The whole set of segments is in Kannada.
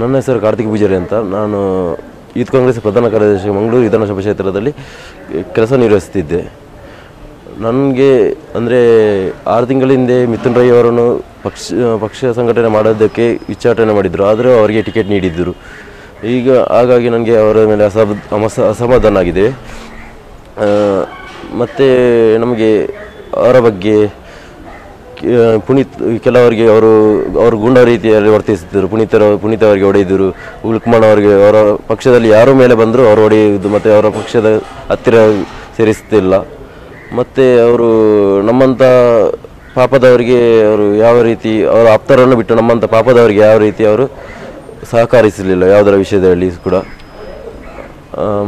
ನನ್ನ ಹೆಸರು ಕಾರ್ತಿಕ್ ಪೂಜಾರಿ ಅಂತ. ನಾನು ಯೂತ್ ಕಾಂಗ್ರೆಸ್ ಪ್ರಧಾನ ಕಾರ್ಯದರ್ಶಿ ಮಂಗಳೂರು ವಿಧಾನಸಭಾ ಕ್ಷೇತ್ರದಲ್ಲಿ ಕೆಲಸ ನಿರ್ವಹಿಸ್ತಿದ್ದೆ. ನನಗೆ ಅಂದರೆ ಆರು ತಿಂಗಳ ಹಿಂದೆ ಮಿಥುನ್ ರೈ ಅವರನ್ನು ಪಕ್ಷ ಪಕ್ಷ ಸಂಘಟನೆ ಮಾಡೋದಕ್ಕೆ ವಿಚಾರಣೆ ಮಾಡಿದರು. ಆದರೂ ಅವರಿಗೆ ಟಿಕೆಟ್ ನೀಡಿದ್ದರು. ಈಗ ಹಾಗಾಗಿ ನನಗೆ ಅವರ ಮೇಲೆ ಅಮಸ, ಅಸಮಾಧಾನ ಆಗಿದೆ. ಮತ್ತು ನಮಗೆ ಅವರ ಬಗ್ಗೆ ಪುನೀತ್ ಕೆಲವರಿಗೆ ಅವರು ಅವರು ಗುಂಡ ರೀತಿಯಲ್ಲಿ ವರ್ತಿಸುತ್ತಿದ್ದರು ಪುನೀತರ ಪುನೀತ್ ಅವರಿಗೆ ಹೊಡೆದಿದ್ದರು. ಉಲ್ಕ್ಮಣ್ ಅವರಿಗೆ ಅವರ ಪಕ್ಷದಲ್ಲಿ ಯಾರು ಮೇಲೆ ಬಂದರೂ ಅವರು ಹೊಡೆಯುವುದು ಮತ್ತು ಅವರ ಪಕ್ಷದ ಹತ್ತಿರ ಸೇರಿಸ್ತಿಲ್ಲ ಮತ್ತು ಅವರು ನಮ್ಮಂಥ ಪಾಪದವರಿಗೆ ಅವರು ಯಾವ ರೀತಿ ಅವರ ಆಪ್ತರನ್ನು ಬಿಟ್ಟು ನಮ್ಮಂಥ ಪಾಪದವರಿಗೆ ಯಾವ ರೀತಿ ಅವರು ಸಹಕರಿಸಲಿಲ್ಲ ಯಾವುದರ ವಿಷಯದಲ್ಲಿ ಕೂಡ. ಆ,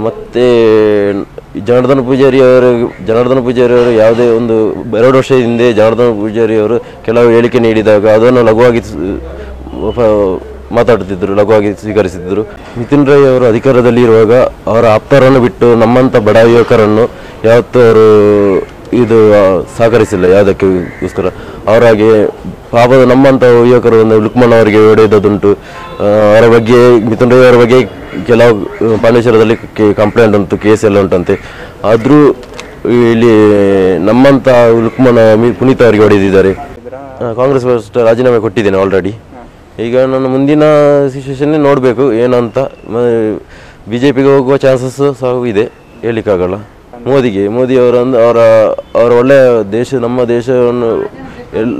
ಮತ್ತೆ ಜನಾರ್ದನ ಪೂಜಾರಿ ಅವರು, ಜನಾರ್ದನ ಪೂಜಾರಿ ಅವರು ಯಾವುದೇ ಒಂದು ಎರಡು ವರ್ಷ ಹಿಂದೆ ಜನಾರ್ದನ ಪೂಜಾರಿಯವರು ಕೆಲವು ಹೇಳಿಕೆ ನೀಡಿದಾಗ ಅದನ್ನು ಲಘುವಾಗಿ ಮಾತಾಡುತ್ತಿದ್ದರು, ಲಘುವಾಗಿ ಸ್ವೀಕರಿಸಿದ್ದರು. ನಿತಿನ್ ರೈ ಅವರು ಅಧಿಕಾರದಲ್ಲಿ ಇರುವಾಗ ಅವರ ಆಪ್ತರನ್ನು ಬಿಟ್ಟು ನಮ್ಮಂಥ ಬಡ ಯುವಕರನ್ನು ಯಾವತ್ತೂ ಅವರು ಇದು ಸಹಕರಿಸಿಲ್ಲ ಯಾವುದಕ್ಕೆ ಯಾವುದಕ್ಕೋಸ್ಕರ. ಅವರಾಗೆ ಪಾಪದ ನಮ್ಮಂಥ ಯುವಕರು ಒಂದು ಲುಕ್ಮನ್ ಅವರಿಗೆ ಹೊಡೆದದುಂಟು ಅವರ ಬಗ್ಗೆ, ಮಿಥುನ್ ಅವರ ಬಗ್ಗೆ ಕೆಲವು ಪಾಂಡೇಶ್ವರದಲ್ಲಿ ಕಂಪ್ಲೇಂಟ್ ಉಂಟು ಕೇಸ್ ಎಲ್ಲ ಉಂಟಂತೆ. ಆದರೂ ಇಲ್ಲಿ ನಮ್ಮಂಥ ಲುಕ್ಮನ್ ಪುನೀತ್ ಅವರಿಗೆ ಹೊಡೆದಿದ್ದಾರೆ. ಕಾಂಗ್ರೆಸ್ ರಾಜೀನಾಮೆ ಕೊಟ್ಟಿದ್ದೇನೆ ಆಲ್ರೆಡಿ ಈಗ ನನ್ನ ಮುಂದಿನ ಸಿಚುವೇಶನ್ನೇ ನೋಡಬೇಕು, ಏನಂತ. ಬಿ ಜೆ ಪಿಗೆ ಹೋಗುವ ಚಾನ್ಸಸ್ ಸಹ ಇದೆ, ಹೇಳಲಿಕ್ಕಾಗಲ್ಲ. ಮೋದಿಗೆ, ಮೋದಿ ಅವರೊಂದು, ಅವರ ಅವರ ಒಳ್ಳೆಯ ದೇಶ, ನಮ್ಮ ದೇಶವನ್ನು ಎಲ್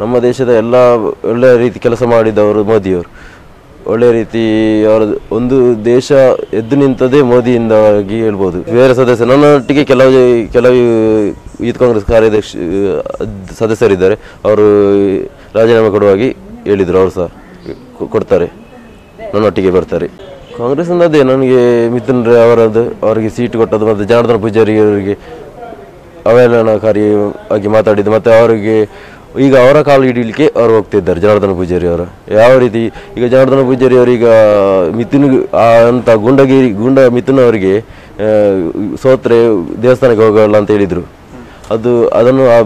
ನಮ್ಮ ದೇಶದ ಎಲ್ಲ ಒಳ್ಳೆಯ ರೀತಿ ಕೆಲಸ ಮಾಡಿದವರು ಮೋದಿಯವರು. ಒಳ್ಳೆಯ ರೀತಿ ಅವರ ಒಂದು ದೇಶ ಎದ್ದು ನಿಂತದೇ ಮೋದಿಯಿಂದಾಗಿ ಹೇಳ್ಬೋದು. ಬೇರೆ ಸದಸ್ಯ ನನ್ನೊಟ್ಟಿಗೆ ಕೆಲವು ಕೆಲವು ಯೂತ್ ಕಾಂಗ್ರೆಸ್ ಕಾರ್ಯದರ್ಶಿ ಸದಸ್ಯರಿದ್ದಾರೆ. ಅವರು ರಾಜೀನಾಮೆ ಕೊಡುವಾಗಿ ಹೇಳಿದರು, ಅವರು ಸಹ ಕೊಡ್ತಾರೆ. ನನ್ನೊಟ್ಟಿಗೆ ಬರ್ತಾರೆ. ಕಾಂಗ್ರೆಸ್ ಅದೇ, ನನಗೆ ಮಿಥುನ್ ರೇ ಅವರದ್ದು, ಅವರಿಗೆ ಸೀಟ್ ಕೊಟ್ಟದ್ದು ಮತ್ತು ಜನಾರ್ದನ ಪೂಜಾರಿ ಅವರಿಗೆ ಅವಹೇಳನಕಾರಿ ಆಗಿ ಮಾತಾಡಿದ್ದು. ಮತ್ತು ಅವರಿಗೆ ಈಗ ಅವರ ಕಾಲು ಹಿಡಿಲಿಕ್ಕೆ ಅವರು ಹೋಗ್ತಿದ್ದಾರೆ, ಜನಾರ್ದನ ಪೂಜಾರಿ ಅವರು. ಯಾವ ರೀತಿ, ಈಗ ಜನಾರ್ದನ ಪೂಜಾರಿ ಅವರೀಗ ಮಿಥುನ್ ಅಂತ ಗುಂಡಗಿರಿ, ಗುಂಡ ಮಿಥುನ್ ಅವರಿಗೆ ಸೋತ್ರೆ ದೇವಸ್ಥಾನಕ್ಕೆ ಹೋಗಲ್ಲ ಅಂತ ಹೇಳಿದರು. ಅದು, ಅದನ್ನು ಆ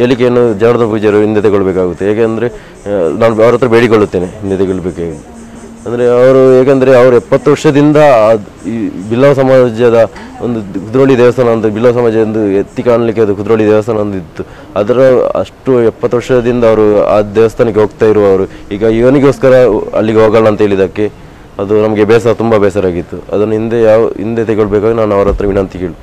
ಹೇಳಿಕೆಯನ್ನು ಜನಾರ್ದನ ಪೂಜಾರಿ ಹಿಂದೆ ತಗೊಳ್ಬೇಕಾಗುತ್ತೆ. ಏಕೆಂದರೆ ನಾನು ಅವರ ಹತ್ರ ಬೇಡಿಕೊಳ್ಳುತ್ತೇನೆ, ಹಿಂದೆ ತಗೊಳ್ಬೇಕಾಗಿ. ಅಂದರೆ ಅವರು ಏಕೆಂದರೆ ಅವರು ಎಪ್ಪತ್ತು ವರ್ಷದಿಂದ ಈ ಬಿಲ್ಲವ ಸಮಾಜದ ಒಂದು ಕುದ್ರೋಳಿ ದೇವಸ್ಥಾನ ಅಂತ ಬಿಲ್ಲವ ಸಮಾಜ ಎಂದು ಎತ್ತಿ ಕಾಣಲಿಕ್ಕೆ ಅದು ಕುದ್ರೋಳಿ ದೇವಸ್ಥಾನ ಅಂದಿತ್ತು. ಅದರ ಅಷ್ಟು ಎಪ್ಪತ್ತು ವರ್ಷದಿಂದ ಅವರು ಆ ದೇವಸ್ಥಾನಕ್ಕೆ ಹೋಗ್ತಾ ಇರುವವರು. ಈಗ ಇವನಿಗೋಸ್ಕರ ಅಲ್ಲಿಗೆ ಹೋಗಲ್ಲ ಅಂತ ಹೇಳಿದ್ದಕ್ಕೆ ಅದು ನಮಗೆ ಬೇಸರ, ತುಂಬ ಬೇಸರ ಆಗಿತ್ತು. ಅದನ್ನು ಹಿಂದೆ ಯಾವ, ಹಿಂದೆ ತೆಗೊಳ್ಬೇಕಾಗಿ ನಾನು ಅವರ ಹತ್ರ ವಿನಂತಿ ಕೇಳಿ